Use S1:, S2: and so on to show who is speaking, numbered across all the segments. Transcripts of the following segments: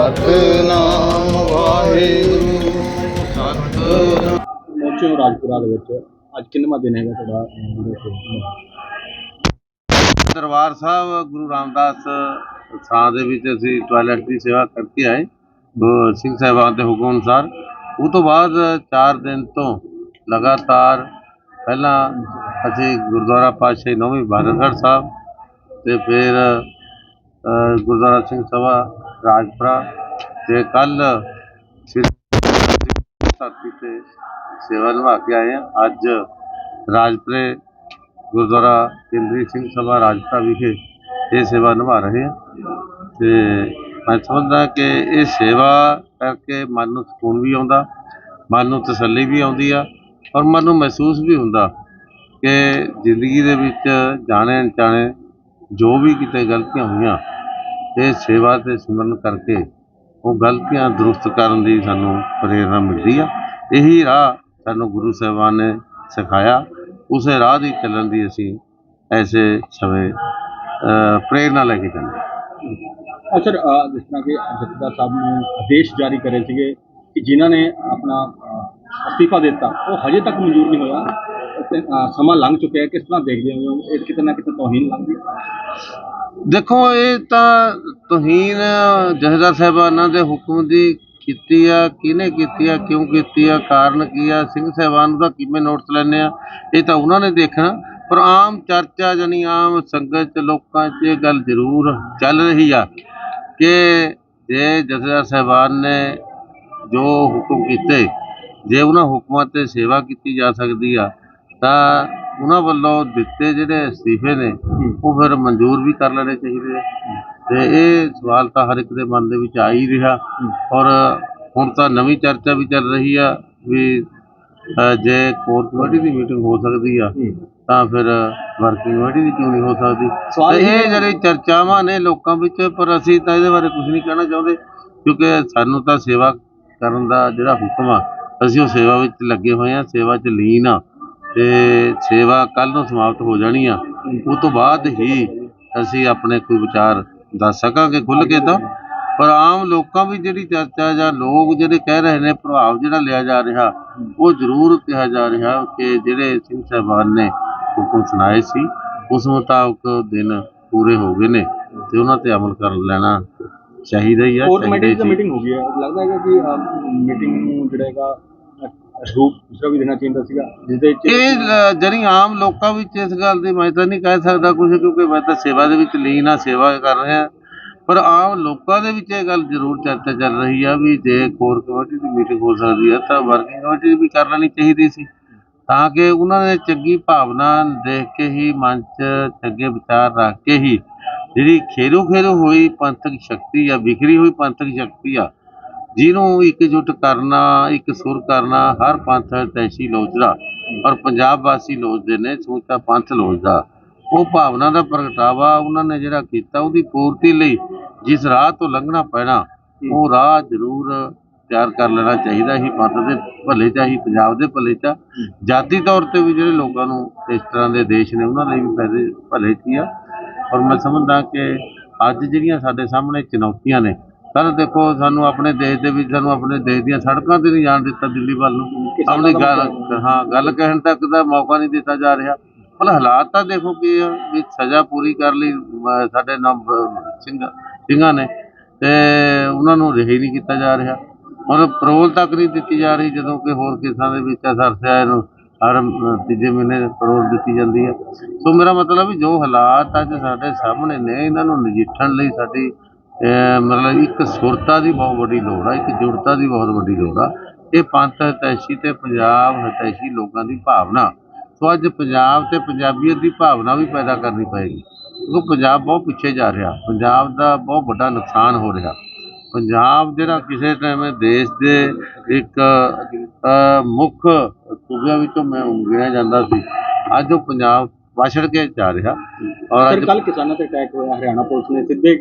S1: ਸਤਨਾਮ ਵਾਹਿਗੁਰੂ ਸਤਨਾਮ।
S2: ਪਹੁੰਚੇ ਹੋ ਰਾਜਪੁਰਾ ਦੇ ਵਿੱਚ। ਅੱਜ ਕਿੰਨਵਾਂ ਦਿਨ ਹੈਗਾ ਤੁਹਾਡਾ?
S3: ਦਰਬਾਰ ਸਾਹਿਬ ਗੁਰੂ ਰਾਮਦਾਸ ਥਾਂ ਦੇ ਵਿੱਚ ਅਸੀਂ ਟਾਇਲਟ ਦੀ ਸੇਵਾ ਕਰਕੇ ਆਏ। ਗੁਰੂ ਸਿੰਘ ਸਾਹਿਬਾਨ ਦੇ ਹੁਕਮ ਅਨੁਸਾਰ। ਉਹ ਤੋਂ ਬਾਅਦ 4 ਦਿਨ ਤੋਂ ਲਗਾਤਾਰ ਪਹਿਲਾਂ ਅਸੀਂ ਗੁਰਦੁਆਰਾ ਪਾਤਸ਼ਾਹੀ ਨੌਵੀਂ ਬਹਾਦਰਗੜ੍ਹ ਸਾਹਿਬ ਤੇ ਫਿਰ ਗੁਰਦੁਆਰਾ ਸਿੰਘ ਸਭਾ ਰਾਜਪੁਰਾ ਤੇ ਕੱਲ ਸ੍ਰੀ ਧਰਤੀ ਤੇ ਸੇਵਾ ਨਿਭਾ ਕੇ ਆਏ ਹਾਂ। ਅੱਜ ਰਾਜਪੁਰੇ ਗੁਰਦੁਆਰਾ ਕੇਂਦਰੀ ਸਿੰਘ ਸਭਾ ਰਾਜਪੁਰਾ ਵਿਖੇ ਇਹ ਸੇਵਾ ਨਿਭਾ ਰਹੇ ਹਾਂ। ਤੇ ਮੈਂ ਸਮਝਦਾ ਕਿ ਇਹ ਸੇਵਾ ਕਰਕੇ ਮਨ ਨੂੰ ਸਕੂਨ ਵੀ ਆਉਂਦਾ, ਮਨ ਨੂੰ ਤਸੱਲੀ ਵੀ ਆਉਂਦੀ ਆ ਔਰ ਮਨ ਨੂੰ ਮਹਿਸੂਸ ਵੀ ਹੁੰਦਾ ਕਿ ਜ਼ਿੰਦਗੀ ਦੇ ਵਿੱਚ ਜਾਣੇ ਅਣਜਾਣੇ ਜੋ ਵੀ ਕਿਤੇ ਗਲਤੀਆਂ ਹੋਈਆਂ ਇਹ ਸੇਵਾ ਤੇ ਸਿਮਰਨ ਕਰਕੇ ਉਹ ਗਲਤੀਆਂ ਦਰੁਸਤ ਕਰਨ ਦੀ ਸਾਨੂੰ ਪ੍ਰੇਰਣਾ ਮਿਲਦੀ ਆ। ਇਹੀ ਰਾਹ ਸਾਨੂੰ ਗੁਰੂ ਸਾਹਿਬਾਨ ਨੇ ਸਿਖਾਇਆ। ਉਸੇ ਰਾਹ ਦੀ ਚੱਲਣ ਦੀ ਅਸੀਂ ਐਸੇ ਸਮੇਂ ਅ, ਪ੍ਰੇਰਣਾ ਲੈ ਕੇ ਚੱਲਦੇ ਹਾਂ।
S2: ਅਸਰ ਜਿਸ ਤਰ੍ਹਾਂ ਕਿ ਜਥੇਦਾਰ ਸਾਹਿਬ ਨੇ ਆਦੇਸ਼ ਜਾਰੀ ਕਰੇ ਸੀਗੇ ਕਿ ਜਿਨ੍ਹਾਂ ਨੇ ਆਪਣਾ ਅਸਤੀਫਾ ਦਿੱਤਾ ਉਹ ਹਜੇ ਤੱਕ ਮਨਜ਼ੂਰ ਨਹੀਂ ਹੋਇਆ। ਸਮਾਂ ਲੰਘ ਚੁੱਕਿਆ ਹੈ। ਕਿਸ ਤਰ੍ਹਾਂ ਦੇਖਦੇ ਹੋ? ਇਹ ਕਿਤੇ ਨਾ ਕਿਤੇ ਤੋਹੀਨ ਲੱਗਦੀ
S3: ਦੇਖੋ, ਇਹ ਤਾਂ ਤੋਹੀਨ ਜਥੇਦਾਰ ਸਾਹਿਬਾਨਾਂ ਦੇ ਹੁਕਮ ਦੀ ਕੀਤੀ ਆ, ਕਿਹਨੇ ਕੀਤੀ ਆ, ਕਿਉਂ ਕੀਤੀ ਆ, ਕਾਰਨ ਕੀ ਆ, ਸਿੰਘ ਸਾਹਿਬਾਨ ਦਾ ਕਿਵੇਂ ਨੋਟਸ ਲੈਣੇ ਆ, ਇਹ ਤਾਂ ਉਹਨਾਂ ਨੇ ਦੇਖਣਾ। ਪਰ ਆਮ ਚਰਚਾ ਜਾਨੀ ਆਮ ਸੰਗਤ ਚ ਲੋਕਾਂ 'ਚ ਇਹ ਗੱਲ ਜ਼ਰੂਰ ਚੱਲ ਰਹੀ ਆ ਕਿ ਜੇ ਜਥੇਦਾਰ ਸਾਹਿਬਾਨ ਨੇ ਜੋ ਹੁਕਮ ਕੀਤੇ, ਜੇ ਉਹਨਾਂ ਹੁਕਮਾਂ ਤੇ ਸੇਵਾ ਕੀਤੀ ਜਾ ਸਕਦੀ ਆ, ਤਾਂ ਉਹਨਾਂ ਵੱਲੋਂ ਦਿੱਤੇ ਜਿਹੜੇ ਅਸਤੀਫੇ ਨੇ ਉਹ ਫਿਰ ਮਨਜ਼ੂਰ ਵੀ ਕਰ ਲੈਣੇ ਚਾਹੀਦੇ ਆ। ਤੇ ਇਹ ਸਵਾਲ ਤਾਂ ਹਰ ਇੱਕ ਦੇ ਮਨ ਦੇ ਵਿੱਚ ਆ ਹੀ ਰਿਹਾ। ਔਰ ਹੁਣ ਤਾਂ ਨਵੀਂ ਚਰਚਾ ਵੀ ਚੱਲ ਰਹੀ ਆ ਵੀ ਜੇ ਕੋਰ ਕਮੇਟੀ ਦੀ ਮੀਟਿੰਗ ਹੋ ਸਕਦੀ ਆ ਤਾਂ ਫਿਰ ਵਰਕਿੰਗ ਕਮੇਟੀ ਦੀ ਕਿਉਂ ਨਹੀਂ ਹੋ ਸਕਦੀ।
S2: ਇਹ
S3: ਜਿਹੜੀ ਚਰਚਾਵਾਂ ਨੇ ਲੋਕਾਂ ਵਿੱਚ ਪਰ ਅਸੀਂ ਤਾਂ ਇਹਦੇ ਬਾਰੇ ਕੁਝ ਨਹੀਂ ਕਹਿਣਾ ਚਾਹੁੰਦੇ ਕਿਉਂਕਿ ਸਾਨੂੰ ਤਾਂ ਸੇਵਾ ਕਰਨ ਦਾ ਜਿਹੜਾ ਹੁਕਮ ਆ ਅਸੀਂ ਉਹ ਸੇਵਾ ਵਿੱਚ ਲੱਗੇ ਹੋਏ ਆ ਸੇਵਾ 'ਚ ਲੀਨ ਆ। ਤੇ ਸੇਵਾ ਕੱਲ ਨੂੰ ਸਮਾਪਤ ਹੋ ਜਾਣੀ ਆ। ਉਹ ਤੋਂ ਬਾਅਦ ਹੀ ਅਸੀਂ ਆਪਣੇ ਕੋਈ ਵਿਚਾਰ ਦੱਸ ਸਕਾਂਗੇ ਖੁੱਲ੍ਹ ਕੇ ਤਾਂ। ਪਰ ਆਮ ਲੋਕਾਂ ਵਿੱਚ ਜਿਹੜੀ ਚਰਚਾ ਜਾਂ ਲੋਕ ਜਿਹੜੇ ਕਹਿ ਰਹੇ ਨੇ ਪ੍ਰਭਾਵ ਜਿਹੜਾ ਲਿਆ ਜਾ ਰਿਹਾ ਉਹ ਜ਼ਰੂਰ ਕਿਹਾ ਜਾ ਰਿਹਾ ਕਿ ਜਿਹੜੇ ਸਿੰਘ ਸਾਹਿਬਾਨ ਨੇ ਹੁਕਮ ਸੁਣਾਏ ਸੀ ਉਸ ਮੁਤਾਬਕ ਦਿਨ ਪੂਰੇ ਹੋ ਗਏ ਨੇ ਤੇ ਉਹਨਾਂ ਤੇ ਅਮਲ ਕਰ ਲੈਣਾ ਚਾਹੀਦਾ ਹੀ ਆ
S2: ਕੋਰ
S3: ਚਾਹੀਦਾ
S2: ਕਮੇਟੀ
S3: ਹੀ
S2: ਦੀ। ਮੀਟਿੰਗ ਹੋ ਗਈ ਹੈ। ਲੱਗਦਾ ਹੈਗਾ ਕਿ ਮੀਟਿੰਗ ਨੂੰ ਜਿਹੜਾ ਹੈਗਾ ਰੂਪ ਦੂਸਰਾ ਵੀ ਦੇਣਾ ਚਾਹੀਦਾ ਸੀਗਾ ਜਿਸ ਦੇ ਵਿੱਚ
S3: ਇਹ ਲ- ਜਿਹੜੀ ਆਮ ਲੋਕਾਂ ਵਿੱਚ ਇਸ ਗੱਲ ਦੀ ਮੈਂ ਤਾਂ ਨਹੀਂ ਕਹਿ ਸਕਦਾ ਕੁਝ ਕਿਉਂਕਿ ਮੈਂ ਤਾਂ ਸੇਵਾ ਦੇ ਵਿੱਚ ਲੀਨ ਆ, ਸੇਵਾ ਕਰ ਰਿਹਾ। ਪਰ ਆਮ ਲੋਕਾਂ ਦੇ ਵਿੱਚ ਇਹ ਗੱਲ ਜ਼ਰੂਰ ਚਰਚਾ ਚੱਲ ਰਹੀ ਆ ਵੀ ਜੇ ਕੋਰ ਕਮੇਟੀ ਦੀ ਮੀਟਿੰਗ ਹੋ ਸਕਦੀ ਆ, ਤਾਂ ਵਰਕਿੰਗ ਕਮੇਟੀ ਵੀ ਕਰ ਲੈਣੀ ਚਾਹੀਦੀ ਸੀ। ਤਾਂ ਕਿ ਉਹਨਾਂ ਨੇ ਚੰਗੀ ਭਾਵਨਾ ਦੇਖ ਕੇ ਹੀ, ਮਨ 'ਚ ਚੰਗੇ ਵਿਚਾਰ ਰੱਖ ਕੇ ਹੀ ਜਿਹੜੀ ਖੇਰੂ ਖੇਰੂ ਹੋਈ ਪੰਥਕ ਸ਼ਕਤੀ ਆ, ਵਿਖਰੀ ਹੋਈ ਪੰਥਕ ਸ਼ਕਤੀ ਆ ਜਿਹਨੂੰ ਇਕਜੁੱਟ ਕਰਨਾ, ਇੱਕ ਸੁਰ ਕਰਨਾ, ਹਰ ਪੰਥ ਤੈਸੀ ਲੋਚਦਾ। ਔਰ ਪੰਜਾਬ ਵਾਸੀ ਲੋਚਦੇ ਨੇ, ਸਮੁੱਚਾ ਪੰਥ ਲੋਚਦਾ। ਉਹ ਭਾਵਨਾ ਦਾ ਪ੍ਰਗਟਾਵਾ ਉਹਨਾਂ ਨੇ ਜਿਹੜਾ ਕੀਤਾ, ਉਹਦੀ ਪੂਰਤੀ ਲਈ ਜਿਸ ਰਾਹ ਤੋਂ ਲੰਘਣਾ ਪੈਣਾ, ਉਹ ਰਾਹ ਜ਼ਰੂਰ ਤਿਆਰ ਕਰ ਲੈਣਾ ਚਾਹੀਦਾ ਹੀ ਪੰਥ ਦੇ ਭਲੇ ਚ ਹੀ, ਪੰਜਾਬ ਦੇ ਭਲੇ ਚ। ਜਾਤੀ ਤੌਰ ਤੇ ਵੀ ਜਿਹੜੇ ਲੋਕਾਂ ਨੂੰ ਇਸ ਤਰ੍ਹਾਂ ਦੇ ਦੇਸ਼ ਨੇ, ਉਹਨਾਂ ਲਈ ਵੀ ਫਾਇਦੇ ਭਲੇ ਚ ਹੀ ਆ। ਔਰ ਮੈਂ ਸਮਝਦਾ ਕਿ ਅੱਜ ਜਿਹੜੀਆਂ ਸਾਡੇ ਸਾਹਮਣੇ ਚੁਣੌਤੀਆਂ ਨੇ ਕੱਲ੍ਹ ਦੇਖੋ ਸਾਨੂੰ ਆਪਣੇ ਦੇਸ਼ ਦੇ ਵਿੱਚ ਸਾਨੂੰ ਆਪਣੇ ਦੇਸ਼ ਦੀਆਂ ਸੜਕਾਂ ਤੇ ਨਹੀਂ ਜਾਣ ਦਿੱਤਾ ਦਿੱਲੀ ਵੱਲ ਨੂੰ। ਆਪਣੀ ਗੱਲ ਹਾਂ ਗੱਲ ਕਹਿਣ ਤੱਕ ਦਾ ਮੌਕਾ ਨਹੀਂ ਦਿੱਤਾ ਜਾ ਰਿਹਾ। ਪਰ ਹਾਲਾਤ ਤਾਂ ਦੇਖੋ ਕੀ ਆ ਵੀ ਸਜ਼ਾ ਪੂਰੀ ਕਰ ਲਈ ਸਾਡੇ ਨਾਮ ਸਿੰਘ ਸਿੰਘਾਂ ਨੇ। ਤੇ ਉਹਨਾਂ ਨੂੰ ਰਿਹਾਈ ਨਹੀਂ ਕੀਤਾ ਜਾ ਰਿਹਾ। ਔਰ ਪਰੋਲ ਤੱਕ ਨਹੀਂ ਦਿੱਤੀ ਜਾ ਰਹੀ ਜਦੋਂ ਕਿ ਹੋਰ ਕੇਸਾਂ ਦੇ ਵਿੱਚ ਸਰਸਿਆ ਨੂੰ ਹਰ ਤੀਜੇ ਮਹੀਨੇ ਪਰੋਲ ਦਿੱਤੀ ਜਾਂਦੀ ਹੈ ਸੋ ਮੇਰਾ ਮਤਲਬ ਵੀ ਜੋ ਹਾਲਾਤ ਅੱਜ ਸਾਡੇ ਸਾਹਮਣੇ ਨੇ ਇਹਨਾਂ ਨੂੰ ਨਜਿੱਠਣ ਲਈ ਸਾਡੀ ਮਤਲਬ ਇੱਕ ਸੁਰਤਾ ਦੀ ਬਹੁਤ ਵੱਡੀ ਲੋੜ ਆ ਇੱਕ ਜੁੜਤਾ ਦੀ ਬਹੁਤ ਵੱਡੀ ਲੋੜ ਆ। ਇਹ ਪੰਥ ਹਿਤੈਸ਼ੀ ਤੇ ਪੰਜਾਬ ਹਿਤੈਸ਼ੀ ਲੋਕਾਂ ਦੀ ਭਾਵਨਾ। ਸੋ ਅੱਜ ਪੰਜਾਬ ਤੇ ਪੰਜਾਬੀਅਤ ਦੀ ਭਾਵਨਾ ਵੀ ਪੈਦਾ ਕਰਨੀ ਪਏਗੀ। ਕਿਉਂਕਿ ਪੰਜਾਬ ਬਹੁਤ ਪਿੱਛੇ ਜਾ ਰਿਹਾ। ਪੰਜਾਬ ਦਾ ਬਹੁਤ ਵੱਡਾ ਨੁਕਸਾਨ ਹੋ ਰਿਹਾ। ਪੰਜਾਬ ਜਿਹੜਾ ਕਿਸੇ ਟਾਈਮ ਦੇਸ਼ ਦੇ ਇੱਕ ਮੁੱਖ ਸੂਬਿਆਂ ਵਿੱਚੋਂ ਮੈਂ ਗਿਣਿਆ ਜਾਂਦਾ ਸੀ ਅੱਜ ਉਹ ਪੰਜਾਬ ਪਛੜ ਕੇ ਜਾ ਰਿਹਾ। ਔਰ ਅੱਜ
S2: ਕੱਲ ਕਿਸਾਨਾਂ ਤੇ ਅਟੈਕ ਹੋਇਆ ਹਰਿਆਣਾ ਪੁਲਿਸ ਨੇ ਸਿੱਧੇ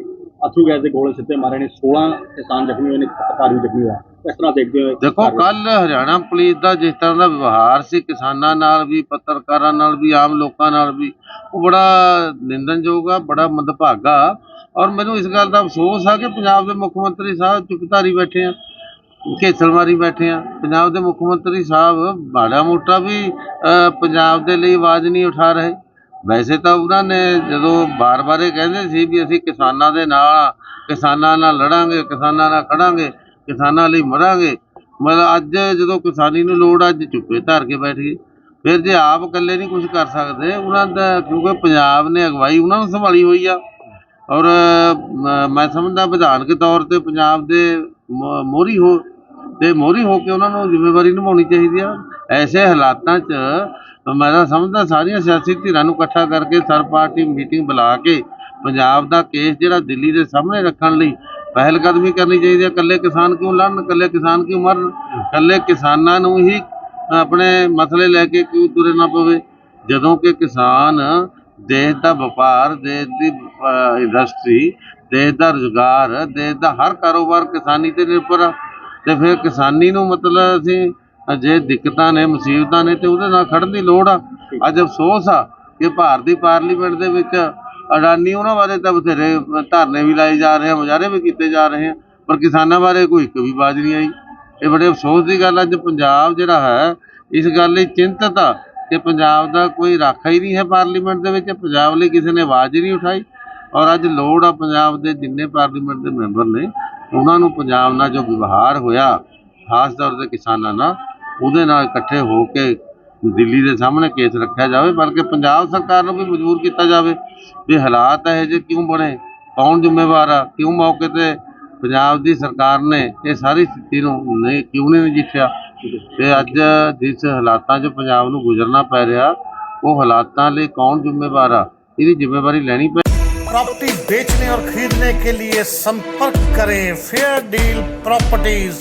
S2: ਅਥਰੂ ਗੈਸ ਦੇ ਗੋਲੇ ਸਿੱਧੇ ਮਾਰੇ ਨੇ 16 ਕਿਸਾਨ ਜ਼ਖਮੀ ਹੋਏ ਨੇ ਵੀ ਜ਼ਖਮੀ ਹੋਇਆ। ਇਸ ਤਰ੍ਹਾਂ ਦੇਖਦੇ ਹੋ
S3: ਦੇਖੋ ਕੱਲ ਹਰਿਆਣਾ ਪੁਲਿਸ ਦਾ ਜਿਸ ਤਰ੍ਹਾਂ ਦਾ ਵਿਵਹਾਰ ਸੀ ਕਿਸਾਨਾਂ ਨਾਲ ਵੀ ਪੱਤਰਕਾਰਾਂ ਨਾਲ ਵੀ ਆਮ ਲੋਕਾਂ ਨਾਲ ਵੀ ਉਹ ਬੜਾ ਨਿੰਦਨਯੋਗ ਆ ਬੜਾ ਮੰਦਭਾਗਾ ਔਰ ਮੈਨੂੰ ਇਸ ਗੱਲ ਦਾ ਅਫਸੋਸ ਆ ਕਿ ਪੰਜਾਬ ਦੇ ਮੁੱਖ ਮੰਤਰੀ ਸਾਹਿਬ ਚੁੱਪਧਾਰੀ ਬੈਠੇ ਆ ਘੇਸਲ ਮਾਰੀ ਬੈਠੇ ਆ। ਪੰਜਾਬ ਦੇ ਮੁੱਖ ਮੰਤਰੀ ਸਾਹਿਬ ਮਾੜਾ ਮੋਟਾ ਵੀ ਪੰਜਾਬ ਦੇ ਲਈ ਆਵਾਜ਼ ਨਹੀਂ ਉਠਾ ਰਹੇ। ਵੈਸੇ ਤਾਂ ਉਹਨਾਂ ਨੇ ਜਦੋਂ ਬਾਰ-ਬਾਰ ਇਹ ਕਹਿੰਦੇ ਸੀ ਵੀ ਅਸੀਂ ਕਿਸਾਨਾਂ ਦੇ ਨਾਲ ਕਿਸਾਨਾਂ ਨਾਲ ਲੜਾਂਗੇ, ਕਿਸਾਨਾਂ ਨਾਲ ਖੜਾਂਗੇ, ਕਿਸਾਨਾਂ ਲਈ ਮਰਾਂਗੇ, ਮਤਲਬ ਅੱਜ ਜਦੋਂ ਕਿਸਾਨੀ ਨੂੰ ਲੋੜ ਅੱਜ ਚੁੱਪੇ ਧਾਰ ਕੇ ਬੈਠ ਗਏ। ਫਿਰ ਜੇ ਆਪ ਇਕੱਲੇ ਨਹੀਂ ਕੁਝ ਕਰ ਸਕਦੇ, ਉਹਨਾਂ ਦਾ ਕਿਉਂਕਿ ਪੰਜਾਬ ਨੇ ਅਗਵਾਈ ਉਹਨਾਂ ਨੂੰ ਸੰਭਾਲੀ ਹੋਈ ਆ। ਔਰ ਮੈਂ ਸਮਝਦਾ ਵਿਧਾਨਕ ਤੌਰ ਤੇ ਪੰਜਾਬ ਦੇ ਮੋਰੀ ਹੋ ਤੇ ਮੋਰੀ ਹੋ ਕੇ ਉਹਨਾਂ ਨੂੰ ਜ਼ਿੰਮੇਵਾਰੀ ਨਿਭਾਉਣੀ ਚਾਹੀਦੀ ਆ। ਐਸੇ ਹਾਲਾਤਾਂ 'ਚ ਮੈਂ ਤਾਂ ਸਮਝਦਾ ਸਾਰੀਆਂ ਸਿਆਸੀ ਧਿਰਾਂ ਨੂੰ ਇਕੱਠਾ ਕਰਕੇ ਸਰ ਪਾਰਟੀ ਮੀਟਿੰਗ ਬੁਲਾ ਕੇ ਪੰਜਾਬ ਦਾ ਕੇਸ ਜਿਹੜਾ ਦਿੱਲੀ ਦੇ ਸਾਹਮਣੇ ਰੱਖਣ ਲਈ ਪਹਿਲ ਕਦਮੀ ਕਰਨੀ ਚਾਹੀਦੀ ਹੈ, ਇਕੱਲੇ ਕਿਸਾਨ ਕਿਉਂ ਲੜਨ, ਇਕੱਲੇ ਕਿਸਾਨ ਕਿਉਂ ਮਰਨ? ਇਕੱਲੇ ਕਿਸਾਨਾਂ ਨੂੰ ਹੀ ਆਪਣੇ ਮਸਲੇ ਲੈ ਕੇ ਕਿਉਂ ਤੁਰੇ ਨਾ ਪਵੇ? ਜਦੋਂ ਕਿ ਕਿਸਾਨ ਦੇਸ਼ ਦਾ ਵਪਾਰ, ਦੇਸ਼ ਦੀ ਇੰਡਸਟਰੀ ਦੇਸ਼ ਦਾ ਰੁਜ਼ਗਾਰ, ਦੇਸ਼ ਦਾ ਹਰ ਕਾਰੋਬਾਰ ਕਿਸਾਨੀ ਤੇ ਨਿਰਭਰ ਆ। ਤੇ ਫਿਰ ਕਿਸਾਨੀ ਨੂੰ ਮਤਲਬ ਅਸੀਂ ਜੇ ਦਿੱਕਤਾਂ ਨੇ, ਮੁਸੀਬਤਾਂ ਨੇ ਤੇ ਉਹਦੇ ਨਾਲ ਖੜਨ ਦੀ ਲੋੜ ਆ। ਅੱਜ ਅਫਸੋਸ ਆ ਕਿ ਭਾਰਤੀ ਪਾਰਲੀਮੈਂਟ ਦੇ ਵਿੱਚ ਅਡਾਨੀ ਉਹਨਾਂ ਬਾਰੇ ਤਾਂ ਬਥੇਰੇ ਧਰਨੇ ਵੀ ਲਾਏ ਜਾ ਰਹੇ ਆ, ਮੁਜ਼ਾਹਰੇ ਵੀ ਕੀਤੇ ਜਾ ਰਹੇ ਆ, ਪਰ ਕਿਸਾਨਾਂ ਬਾਰੇ ਕੋਈ ਇੱਕ ਵੀ ਬਾਤ ਨਹੀਂ ਆਈ। ਇਹ ਬੜੇ ਅਫਸੋਸ ਦੀ ਗੱਲ ਆ, ਅੱਜ ਪੰਜਾਬ ਜਿਹੜਾ ਹੈ, ਇਸ ਗੱਲ ਲਈ ਚਿੰਤਤ ਆ ਕਿ ਪੰਜਾਬ ਦਾ ਕੋਈ ਰਾਖਾ ਹੀ ਨਹੀਂ ਹੈ ਪਾਰਲੀਮੈਂਟ ਦੇ ਵਿੱਚ, ਪੰਜਾਬ ਲਈ ਕਿਸੇ ਨੇ ਆਵਾਜ਼ ਹੀ ਨਹੀਂ ਉਠਾਈ। ਔਰ ਅੱਜ ਲੋੜ ਆ ਪੰਜਾਬ ਦੇ ਜਿੰਨੇ ਪਾਰਲੀਮੈਂਟ ਦੇ ਮੈਂਬਰ ਨੇ, ਉਹਨਾਂ ਨੂੰ ਪੰਜਾਬ ਨਾਲ ਜੋ ਵਿਵਹਾਰ ਹੋਇਆ, ਖਾਸ ਤੌਰ ਤੇ ਕਿਸਾਨਾਂ ਨਾਲ ਉਹਦੇ ਨਾਲ ਇਕੱਠੇ ਹੋ ਕੇ ਦਿੱਲੀ ਦੇ ਸਾਹਮਣੇ ਕੇਸ ਰੱਖਿਆ ਜਾਵੇ ਬਲਕਿ ਪੰਜਾਬ ਸਰਕਾਰ ਨੂੰ ਵੀ ਮਜਬੂਰ ਕੀਤਾ ਜਾਵੇ ਵੀ ਹਾਲਾਤ ਇਹੋ ਜਿਹੇ ਕਿਉਂ ਬਣੇ ਕੌਣ ਜ਼ਿੰਮੇਵਾਰ ਆ ਕਿਉਂ ਮੌਕੇ ਤੇ ਪੰਜਾਬ ਦੀ ਸਰਕਾਰ ਨੇ ਇਹ ਸਾਰੀ ਸਥਿਤੀ ਨੂੰ ਨਹੀਂ ਕਿਉਂ ਨਹੀਂ ਨਜਿੱਠਿਆ ਤੇ ਅੱਜ ਜਿਸ ਹਾਲਾਤਾਂ 'ਚ ਪੰਜਾਬ ਨੂੰ ਗੁਜ਼ਰਨਾ ਪੈ ਰਿਹਾ ਉਹ ਹਾਲਾਤਾਂ ਲਈ ਕੌਣ ਜ਼ਿੰਮੇਵਾਰ ਆ ਇਹਦੀ ਜ਼ਿੰਮੇਵਾਰੀ ਲੈਣੀ ਪੈ
S4: प्रॉपर्टी बेचने और खरीदने के लिए संपर्क करें फेयर डील प्रॉपर्टीज